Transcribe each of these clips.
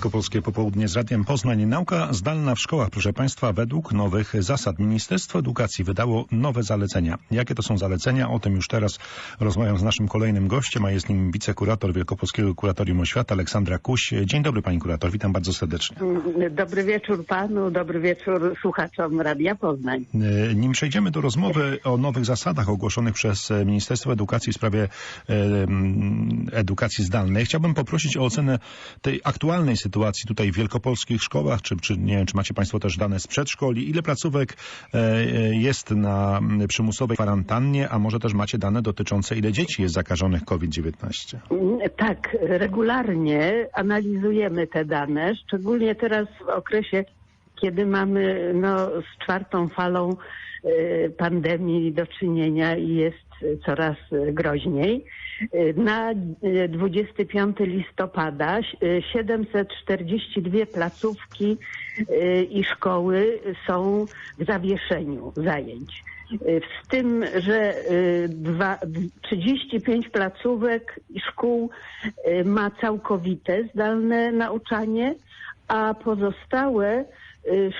Wielkopolskie Popołudnie z Radiem Poznań. Nauka zdalna w szkołach, proszę Państwa, według nowych zasad. Ministerstwo Edukacji wydało nowe zalecenia. Jakie to są zalecenia? O tym już teraz rozmawiam z naszym kolejnym gościem, a jest nim wicekurator Wielkopolskiego Kuratorium Oświaty Aleksandra Kuś. Dzień dobry Pani Kurator, witam bardzo serdecznie. Dobry wieczór Panu, dobry wieczór słuchaczom Radia Poznań. E, Nim przejdziemy do rozmowy o nowych zasadach ogłoszonych przez e, Ministerstwo Edukacji w sprawie e, edukacji zdalnej, chciałbym poprosić o ocenę tej aktualnej sytuacji tutaj w wielkopolskich szkołach, czy, czy nie wiem, czy macie Państwo też dane z przedszkoli, ile placówek e, e, jest na mm, przymusowej kwarantannie, a może też macie dane dotyczące ile dzieci jest zakażonych COVID-19? Tak, regularnie analizujemy te dane, szczególnie teraz w okresie, kiedy mamy no, z czwartą falą e, pandemii do czynienia i jest coraz e, groźniej. E, Na e, 25 listopada e, 742 placówki e, i szkoły są w zawieszeniu zajęć. E, Z tym, że e, dwa- 35 placówek i szkół e, ma całkowite zdalne nauczanie, a pozostałe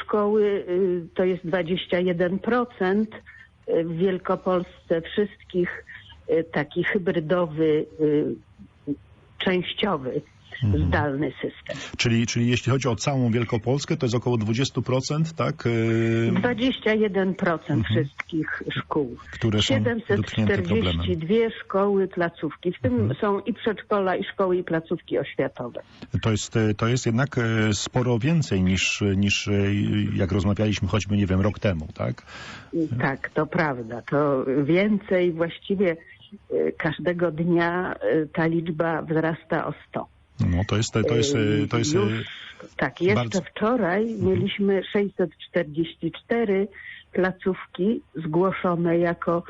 szkoły to jest 21% y, w Wielkopolsce wszystkich y, taki hybrydowy, y, częściowy, zdalny system. Czyli, czyli jeśli chodzi o całą Wielkopolskę, to jest około 20%, tak? E, 21% wszystkich szkół. Które są dotknięte problemem. 742 szkoły, placówki. W tym są i przedszkola, i szkoły, i placówki oświatowe. To jest, e, to jest jednak e, sporo więcej niż, niż jak rozmawialiśmy choćby, nie wiem, rok temu, tak? Tak, to prawda. To więcej właściwie y, każdego dnia y, ta liczba wzrasta o 100. No to jest, to jest, to jest Już, tak, jeszcze bardzo- wczoraj mieliśmy 644 placówki zgłoszone jako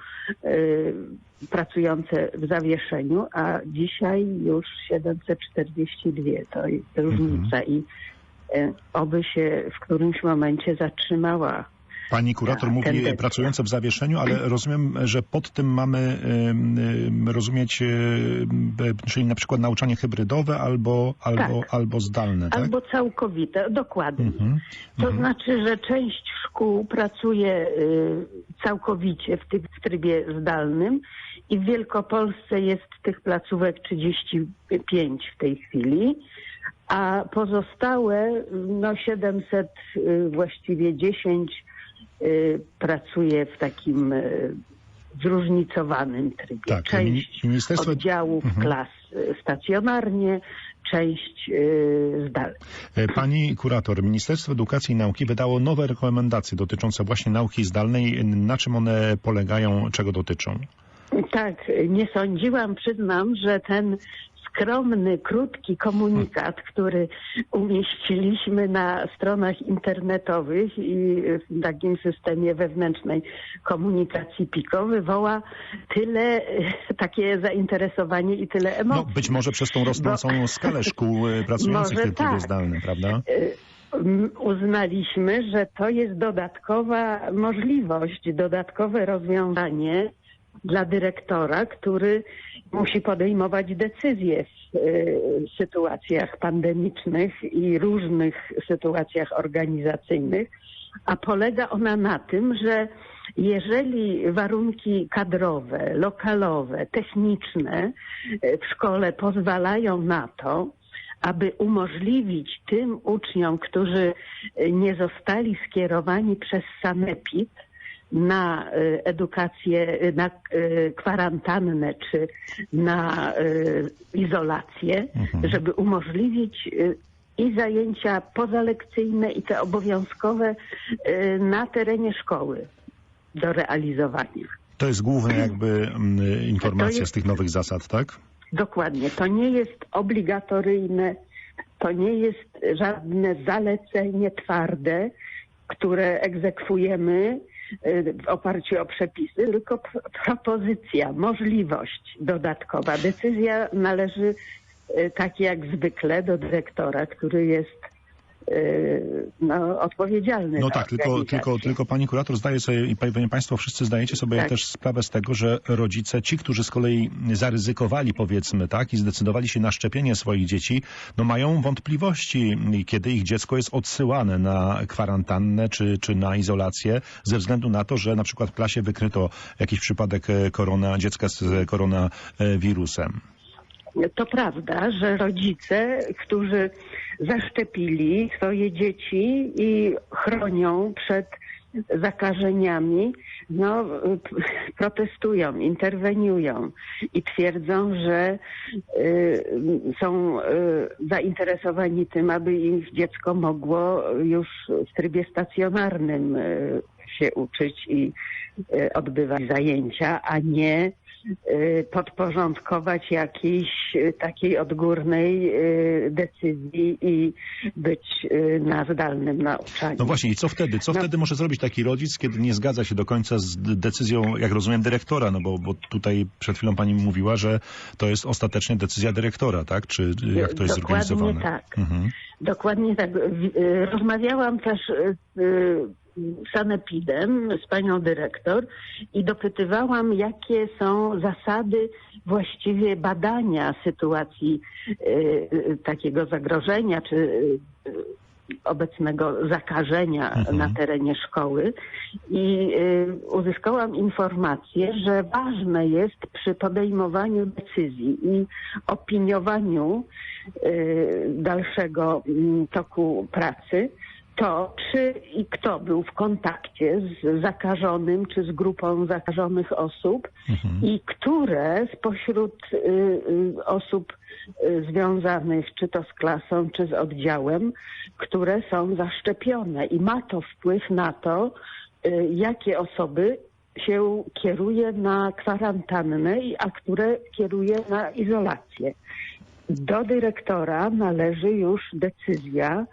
y, pracujące w zawieszeniu, a dzisiaj już 742. To jest różnica i y, oby się w którymś momencie zatrzymała Pani kurator Tak, mówi pracujące w zawieszeniu, ale rozumiem, że pod tym mamy rozumieć, czyli na przykład nauczanie hybrydowe albo, albo, Tak. albo zdalne, tak? Albo całkowite, dokładnie. Mhm. To znaczy, że część szkół pracuje y, całkowicie w, tym, w trybie zdalnym i w Wielkopolsce jest tych placówek 35 w tej chwili, a pozostałe no 700, y, właściwie 10 y, pracuje w takim y, zróżnicowanym trybie. Tak, część mini- ministerstwo- oddziałów Mhm. klas y, stacjonarnie, część y, zdalnie. E, Pani kurator, Ministerstwo Edukacji i Nauki wydało nowe rekomendacje dotyczące właśnie nauki zdalnej. Na czym one polegają, czego dotyczą? Tak, nie sądziłam, przyznam, że ten skromny, krótki komunikat, który umieściliśmy na stronach internetowych i w takim systemie wewnętrznej komunikacji PIKO wywoła tyle e, takie zainteresowanie i tyle No, emocji. być może przez tą rosnącą skalę szkół e, pracujących w trybie tak. zdalnym, prawda? Mm, uznaliśmy, że to jest dodatkowa możliwość, dodatkowe rozwiązanie dla dyrektora, który musi podejmować decyzje w y, sytuacjach pandemicznych i różnych sytuacjach organizacyjnych, a polega ona na tym, że jeżeli warunki kadrowe, lokalowe, techniczne y, w szkole pozwalają na to, aby umożliwić tym uczniom, którzy y, nie zostali skierowani przez sanepid na y, edukację, y, na y, kwarantannę czy na izolację, żeby umożliwić i zajęcia pozalekcyjne i te obowiązkowe na terenie szkoły do realizowania. To jest główna jakby mm, informacja jest- z tych nowych zasad, tak? Dokładnie. To nie jest obligatoryjne, to nie jest żadne zalecenie twarde, które egzekwujemy w oparciu o przepisy, tylko propozycja, możliwość dodatkowa. Decyzja należy, y, tak jak zwykle, do dyrektora, który jest y, no, odpowiedzialny No za tak, tylko, tylko, tylko pani kurator zdaje sobie i pewnie państwo wszyscy zdajecie sobie Tak. też sprawę z tego, że rodzice, ci, którzy z kolei zaryzykowali powiedzmy tak i zdecydowali się na szczepienie swoich dzieci, no mają wątpliwości, kiedy ich dziecko jest odsyłane na kwarantannę czy, czy na izolację ze względu na to, że na przykład w klasie wykryto jakiś przypadek e, korona, dziecka z koronawirusem. To prawda, że rodzice, którzy zaszczepili swoje dzieci i chronią przed zakażeniami, no, protestują, interweniują i twierdzą, że y, są y, zainteresowani tym, aby ich dziecko mogło już w trybie stacjonarnym y, się uczyć i y, odbywać zajęcia, a nie podporządkować jakiejś y, takiej odgórnej y, decyzji i być y, na zdalnym nauczaniu. No właśnie, i co wtedy? Co No. wtedy może zrobić taki rodzic, kiedy nie zgadza się do końca z decyzją, jak rozumiem, dyrektora? No bo, bo tutaj przed chwilą pani mówiła, że to jest ostatecznie decyzja dyrektora, tak? Czy y, jak to jest Dokładnie zorganizowane? tak. Mhm. Dokładnie tak. Y, Rozmawiałam też y, z y, sanepidem, z panią dyrektor i dopytywałam, jakie są zasady właściwie badania sytuacji y, y, takiego zagrożenia czy y, obecnego zakażenia Mhm. na terenie szkoły i y, uzyskałam informację, że ważne jest przy podejmowaniu decyzji i opiniowaniu y, dalszego mm, toku pracy, to czy i kto był w kontakcie z zakażonym czy z grupą zakażonych osób Mhm. i które spośród y, y, osób y, związanych czy to z klasą, czy z oddziałem, które są zaszczepione i ma to wpływ na to, y, jakie osoby się kieruje na kwarantannę, a które kieruje na izolację. Do dyrektora należy już decyzja,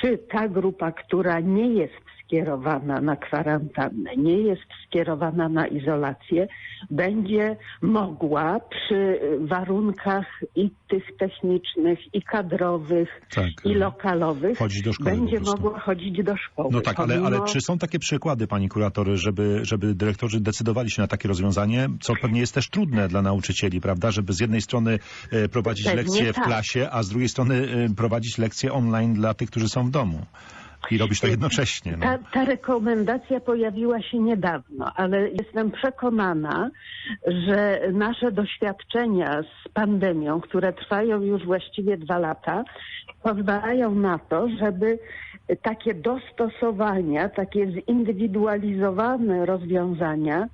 czy ta grupa, która nie jest skierowana na kwarantannę, nie jest skierowana na izolację, będzie mogła przy warunkach i tych technicznych, i kadrowych, Tak. i lokalowych, Chodzić do szkoły będzie mogła chodzić do szkoły. No tak, ale, ale Pomimo- czy są takie przykłady, pani kurator, żeby, żeby dyrektorzy decydowali się na takie rozwiązanie, co pewnie jest też trudne dla nauczycieli, prawda? Żeby z jednej strony e, prowadzić lekcje w tak. klasie, a z drugiej strony e, prowadzić lekcje online dla tych, którzy są w domu. I robić to jednocześnie. No. Ta, ta rekomendacja pojawiła się niedawno, ale jestem przekonana, że nasze doświadczenia z pandemią, które trwają już właściwie dwa lata, pozwalają na to, żeby takie dostosowania, takie zindywidualizowane rozwiązania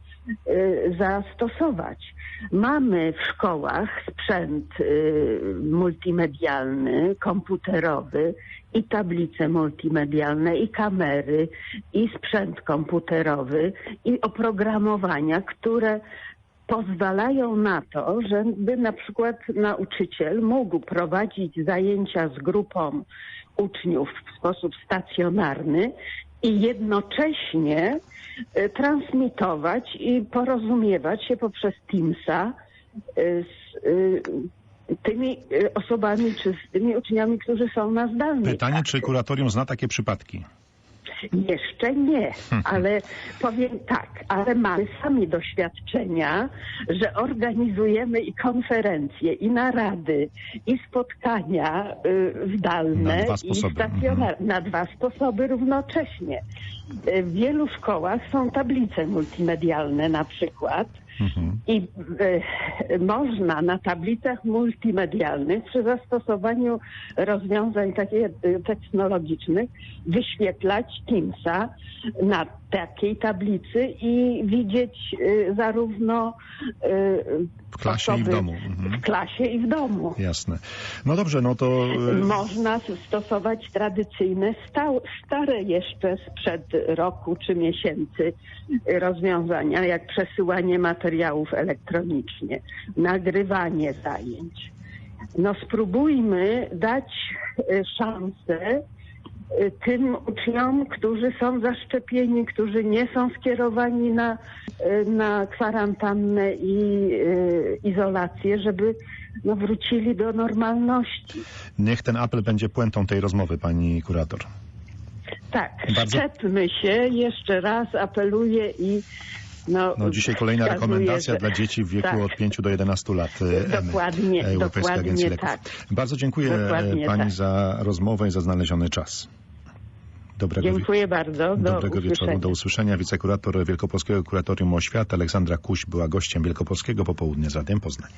zastosować. Mamy w szkołach sprzęt y, multimedialny, komputerowy i tablice multimedialne, i kamery, i sprzęt komputerowy, i oprogramowania, które pozwalają na to, żeby na przykład nauczyciel mógł prowadzić zajęcia z grupą uczniów w sposób stacjonarny i jednocześnie e, transmitować i porozumiewać się poprzez Teamsa e, z e, tymi osobami czy z tymi uczniami, którzy są na zdalnej Pytanie, czy kuratorium zna takie przypadki? Jeszcze nie, ale powiem tak, ale mamy sami doświadczenia, że organizujemy i konferencje, i narady, i spotkania y, zdalne, i stacjonarne, na dwa sposoby równocześnie. Y, W wielu szkołach są tablice multimedialne na przykład, Mhm. i e, można na tablicach multimedialnych przy zastosowaniu rozwiązań takich e, technologicznych wyświetlać Teamsa na takiej tablicy i widzieć e, zarówno e, W klasie i w osoby domu. Mhm. w klasie i w domu. Jasne. No dobrze, no to... e, Można stosować tradycyjne, stare jeszcze sprzed roku czy miesięcy rozwiązania, jak przesyłanie materiałów elektronicznie, nagrywanie zajęć. No spróbujmy dać szansę tym uczniom, którzy są zaszczepieni, którzy nie są skierowani na, e, na kwarantannę i e, izolację, żeby no, wrócili do normalności. Niech ten apel będzie puentą tej rozmowy, pani kurator. Tak, Bardzo- szczepmy się, jeszcze raz apeluję i no, No, dzisiaj kolejna rekomendacja że- dla dzieci w wieku tak. od 5 do 11 lat. e, Dokładnie, dokładnie Agencji Leków. tak. Bardzo dziękuję e, Dokładnie pani tak. za rozmowę i za znaleziony czas. Dobrego, Dziękuję bardzo. Do dobrego wieczoru, usłyszenia. do usłyszenia. Wicekurator Wielkopolskiego Kuratorium Oświaty Aleksandra Kuś była gościem Wielkopolskiego Popołudnia z Radiem Poznań.